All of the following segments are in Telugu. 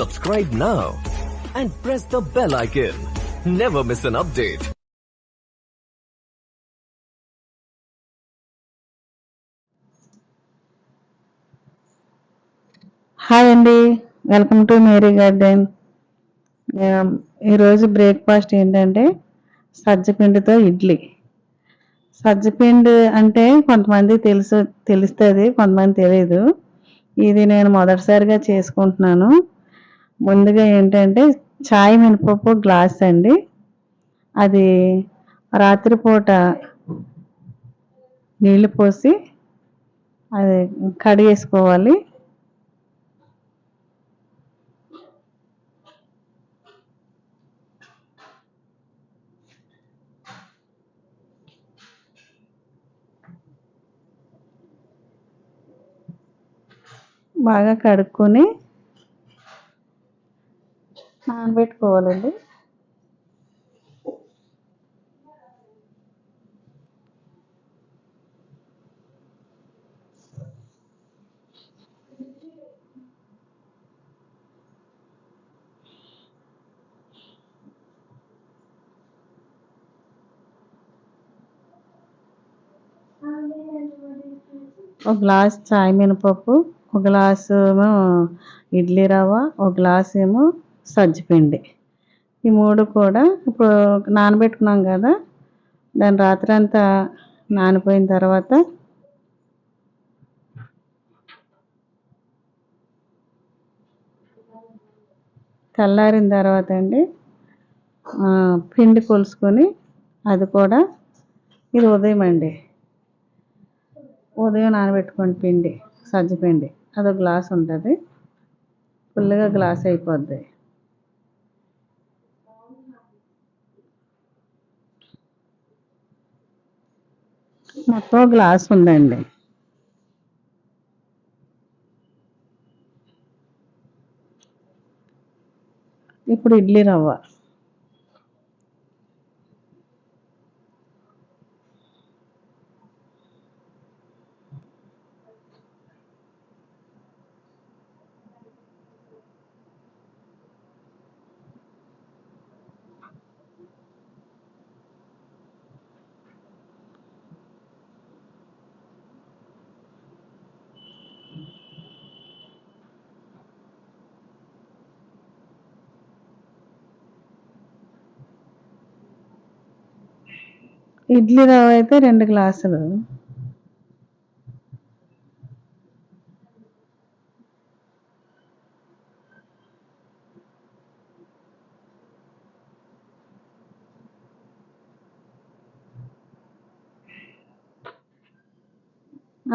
Subscribe now and press the bell icon. Never miss an update. Hi అండి వెల్కమ్ టు మేరీ గార్డెన్ ఈరోజు బ్రేక్ఫాస్ట్ ఏంటంటే సజ్జపిండితో ఇడ్లీ. సజ్జపిండి అంటే కొంతమంది తెలుసు తెలుస్తుంది కొంతమంది తెలియదు ఇది నేను మొదటిసారిగా చేసుకుంటున్నాను. ముందుగా ఏంటంటే చాయ్ మినపప్పు గ్లాస్ అండి. అది రాత్రిపూట నీళ్ళు పోసి అది కడిగేసుకోవాలి. బాగా కడుక్కొని నానబెట్టుకోవాలండి ఒక గ్లాస్ చాయ్ మినపప్పు ఒక గ్లాసు ఏమో ఇడ్లీ రవ్వ ఒక గ్లాస్ ఏమో సజ్జపిండి. ఈ మూడు కూడా ఇప్పుడు నానబెట్టుకున్నాం కదా దాని రాత్రి అంతా నానిపోయిన తర్వాత తెల్లారిన తర్వాత అండి పిండి కొలుసుకొని అది కూడా ఇది ఉదయం అండి. ఉదయం నానబెట్టుకోండి పిండి సజ్జ పిండి అదొక గ్లాస్ ఉంటుంది. ఫుల్గా గ్లాస్ అయిపోద్ది. మొత్తం గ్లాస్ ఉందండి. ఇప్పుడు ఇడ్లీ రవ్వ. ఇడ్లీ రవ్వ అయితే రెండు గ్లాసులు.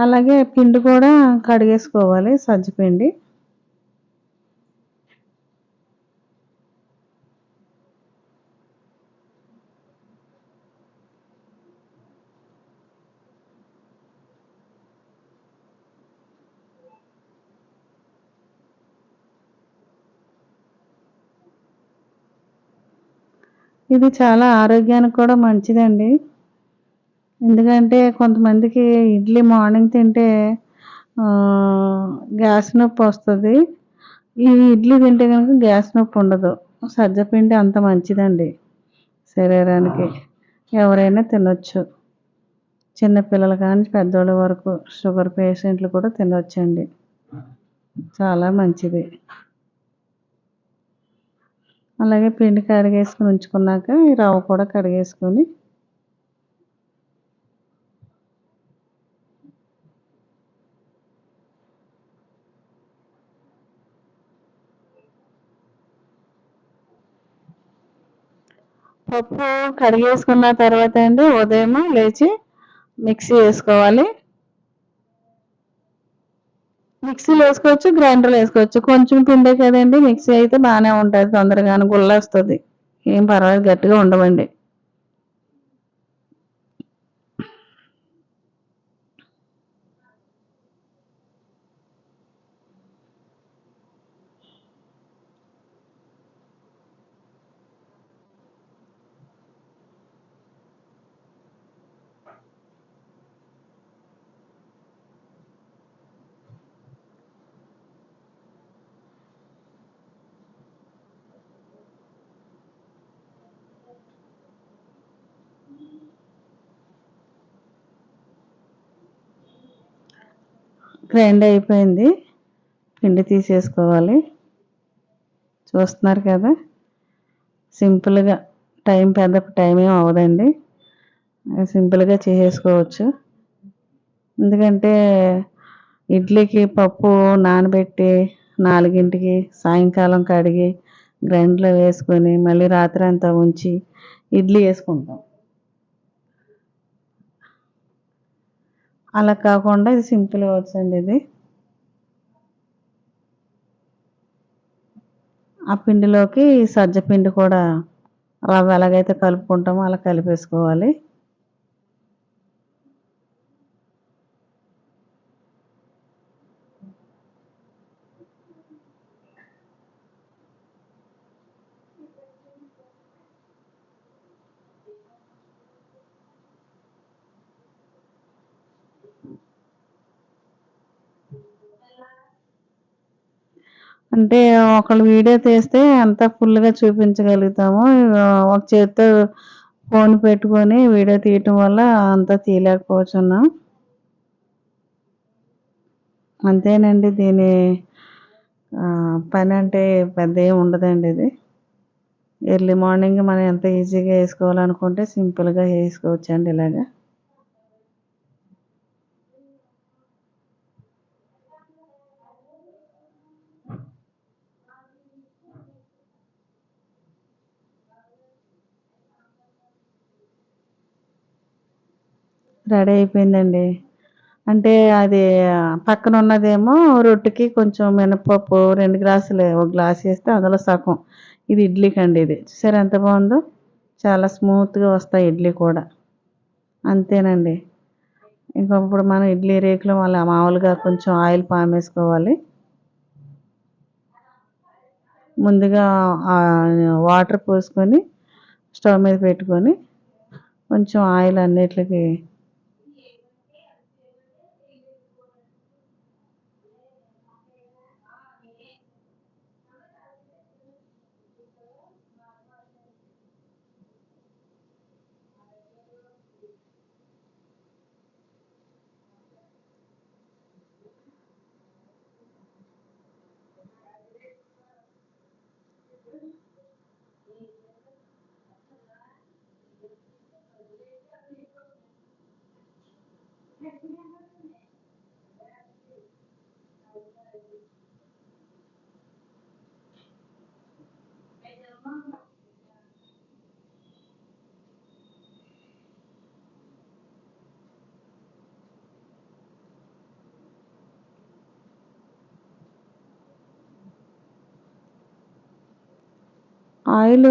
అలాగే పిండి కూడా కడిగేసుకోవాలి సజ్జపిండి ఇది చాలా ఆరోగ్యానికి కూడా మంచిదండి. ఎందుకంటే కొంతమందికి ఇడ్లీ మార్నింగ్ తింటే గ్యాస్ నొప్పి వస్తుంది. ఈ ఇడ్లీ తింటే కనుక గ్యాస్ నొప్పి ఉండదు. సజ్జపిండి అంత మంచిదండి శరీరానికి. ఎవరైనా తినొచ్చు. చిన్నపిల్లలు కానీ పెద్దోళ్ళ వరకు షుగర్ పేషెంట్లు కూడా తినొచ్చండి. చాలా మంచిది. అలాగే పిండి కడిగేసుకుని ఉంచుకున్నాక ఈ రవ్వ కూడా కడిగేసుకొని పప్పు కడిగేసుకున్న తర్వాత అండి ఉదయం లేచి మిక్సీ వేసుకోవాలి. మిక్సీలో వేసుకోవచ్చు గ్రైండర్లో వేసుకోవచ్చు. కొంచెం పిండే కదండి మిక్సీ అయితే బాగానే ఉంటుంది తొందరగానే గుల్ల వస్తుంది ఏం పర్వాలేదు గట్టిగా ఉండవండి. గ్రైండ్ అయిపోయింది. పిండి తీసేసుకోవాలి. చూస్తున్నారు కదా? సింపుల్గా టైం పెద్ద టైం ఏం అవ్వదండి. సింపుల్గా చేసేసుకోవచ్చు. ఎందుకంటే ఇడ్లీకి పప్పు నానబెట్టి నాలుగింటికి సాయంకాలం కడిగి గ్రైండ్లో వేసుకొని మళ్ళీ రాత్రి అంతా ఉంచి ఇడ్లీ వేసుకుంటాం. అలా కాకుండా ఇది సింపుల్గా అండి ఇది. ఆ పిండిలోకి సజ్జ పిండి కూడా రవ్వ ఎలాగైతే కలుపుకుంటామో అలా కలిపేసుకోవాలి. అంటే ఒకళ్ళు వీడియో తీస్తే అంత ఫుల్గా చూపించగలుగుతాము. ఒక చేత్తో ఫోన్ పెట్టుకొని వీడియో తీయటం వల్ల అంతా తీయలేకపోతున్నాం అంతేనండి దీని పని అంటే పెద్ద ఏం ఉండదండి ఇది. ఎర్లీ మార్నింగ్ మనం ఎంత ఈజీగా వేసుకోవాలనుకుంటే సింపుల్గా వేసుకోవచ్చు అండి ఇలాగా. రెడీ అయిపోయిందండి. అంటే అది పక్కన ఉన్నదేమో రొట్టెకి కొంచెం మినపప్పు రెండు గ్లాసులు ఒక గ్లాస్ వేస్తే అందులో సగం. ఇది ఇడ్లీకి అండి ఇది. చూసారు ఎంత బాగుందో? చాలా స్మూత్గా వస్తాయి ఇడ్లీ కూడా. అంతేనండి. ఇంకా ఇప్పుడు మనం ఇడ్లీ రేకులు మళ్ళీ మామూలుగా కొంచెం ఆయిల్ పామ్ వేసుకోవాలి ముందుగా వాటర్ పోసుకొని స్టవ్ మీద పెట్టుకొని కొంచెం ఆయిల్ అన్నిటికి Thank you. ఆయిల్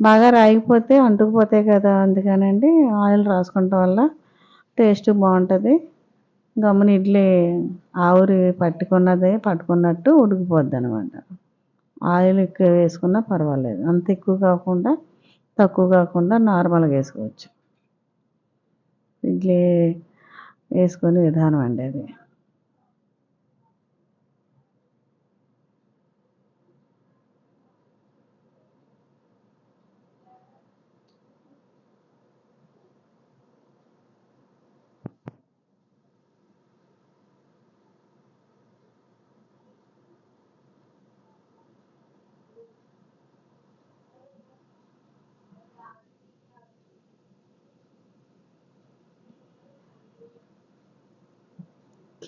బాగా రాగిపోతే అంటుకుపోతాయి కదా అందుకనండి ఆయిల్ రాసుకుంటాం వల్ల టేస్ట్ బాగుంటుంది. గమ్మున ఇడ్లీ ఆవిరి పట్టుకున్నదే పట్టుకున్నట్టు ఉడికిపోద్ది అనమాట ఆయిల్ ఎక్కువ వేసుకున్నా పర్వాలేదు. అంత ఎక్కువ కాకుండా తక్కువ కాకుండా నార్మల్గా వేసుకోవచ్చు. ఇడ్లీ వేసుకునే విధానం అండి అది.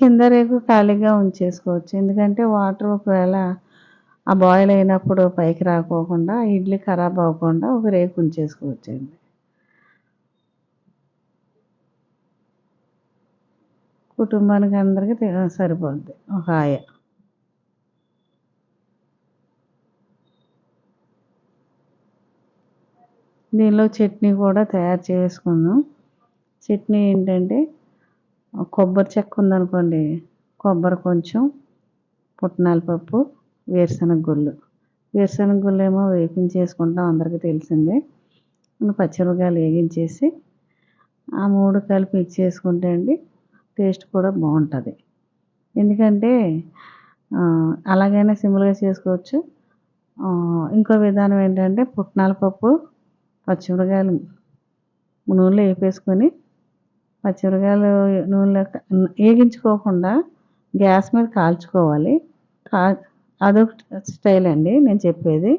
కింద రేకు ఖాళీగా ఉంచేసుకోవచ్చు. ఎందుకంటే వాటర్ ఒకవేళ ఆ బాయిల్ అయినప్పుడు పైకి రాకోకుండా ఇడ్లీ ఖరాబ్ అవ్వకుండా ఒక రేకు ఉంచేసుకోవచ్చు అండి కుటుంబానికి అందరికీ సరిపోద్ది. ఒక ఆయ. దీనిలో చట్నీ కూడా తయారు చేసుకుందాం. చట్నీ ఏంటంటే కొబ్బరి చెక్క ఉందనుకోండి కొబ్బరి కొంచెం పుట్నాల పప్పు వేరుశనగ గుళ్ళు. వేరుశనగ గుళ్ళు ఏమో వేపించేసుకుంటాం అందరికీ తెలిసిందే. ఇంకా పచ్చిమిరపకాయలు వేగించేసి ఆ మూడు కలిపి ఇచ్చేసుకుంటే అండి టేస్ట్ కూడా బాగుంటుంది. ఎందుకంటే అలాగైనా సింపుల్గా చేసుకోవచ్చు. ఇంకో విధానం ఏంటంటే పుట్నాల పప్పు పచ్చిమిరకాయలు నూనెలో వేపేసుకొని పచ్చిమిరకాయలు నూనెలో వేగించుకోకుండా గ్యాస్ మీద కాల్చుకోవాలి. కా అదొక స్టైల్ అండి నేను చెప్పేది.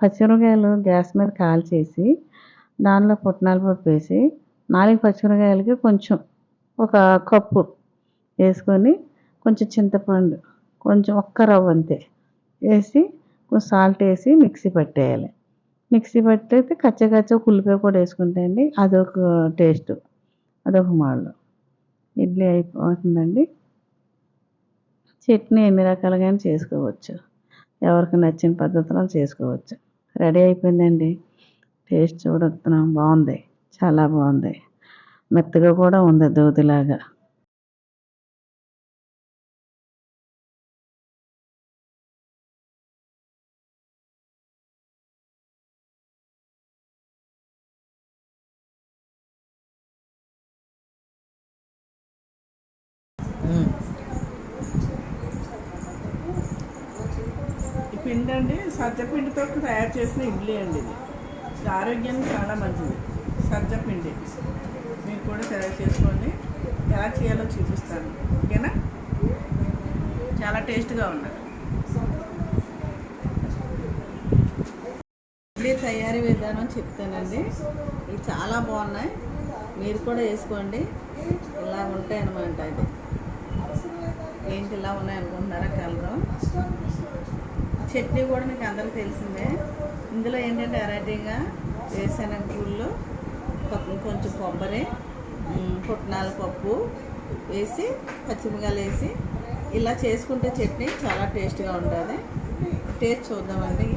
పచ్చిమిరకాయలు గ్యాస్ మీద కాల్చేసి దానిలో పుట్నాల పప్పు వేసి నాలుగు పచ్చిమిరకాయలకి కొంచెం ఒక కప్పు వేసుకొని కొంచెం చింతపండు కొంచెం ఒక్క రవ్వ అంతే వేసి కొంచెం సాల్ట్ వేసి మిక్సీ పట్టేయాలి. మిక్సీ పట్టేస్తే కచ్చ కచ్చ ఉల్లిపాయ కూడా వేసుకుంటే అండి అదొక టేస్ట్. అదొక మోడల్. ఇడ్లీ అయిపోతుందండి. చట్నీ ఎన్ని రకాలుగా చేసుకోవచ్చు. ఎవరికి నచ్చిన పద్ధతిలో చేసుకోవచ్చు. రెడీ అయిపోయిందండి. టేస్ట్ చూడొస్తున్నాం బాగుంది. చాలా బాగుంది. మెత్తగా కూడా ఉంది దూదిలాగా తయారు చేసిన ఇడ్లీ అండి ఇది. ఇది ఆరోగ్యానికి చాలా మంచిది. సజ్జ పిండి. మీరు కూడా తయారు చేసుకోండి. ఎలా చేయాలో చూపిస్తాను. ఓకేనా? చాలా టేస్ట్గా ఉన్నది ఇడ్లీ తయారీ విధానం చెప్తానండి. ఇవి చాలా బాగున్నాయి. మీరు కూడా వేసుకోండి. ఇలా ఉంటాయన్నమాట ఇది. ఏంటి ఇలా ఉన్నాయనుకుంటున్నారా కలరు చట్నీ కూడా మీకు అందరికీ తెలిసిందే. ఇందులో ఏంటంటే వెరైటీగా వేరుశనగ గుళ్ళు కొ- కొంచెం కొబ్బరి పుట్నాల పప్పు వేసి పచ్చిమిరకాయలు వేసి ఇలా చేసుకుంటే చట్నీ చాలా టేస్ట్గా ఉంటుంది. టేస్ట్ చూద్దామండి.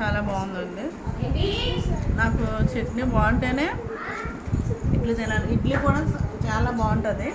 చాలా బాగుందండి. నాకు చట్నీ బాగుంటేనే ఇడ్లీ తినాలి. ఇడ్లీ కూడా చాలా బాగుంటుంది.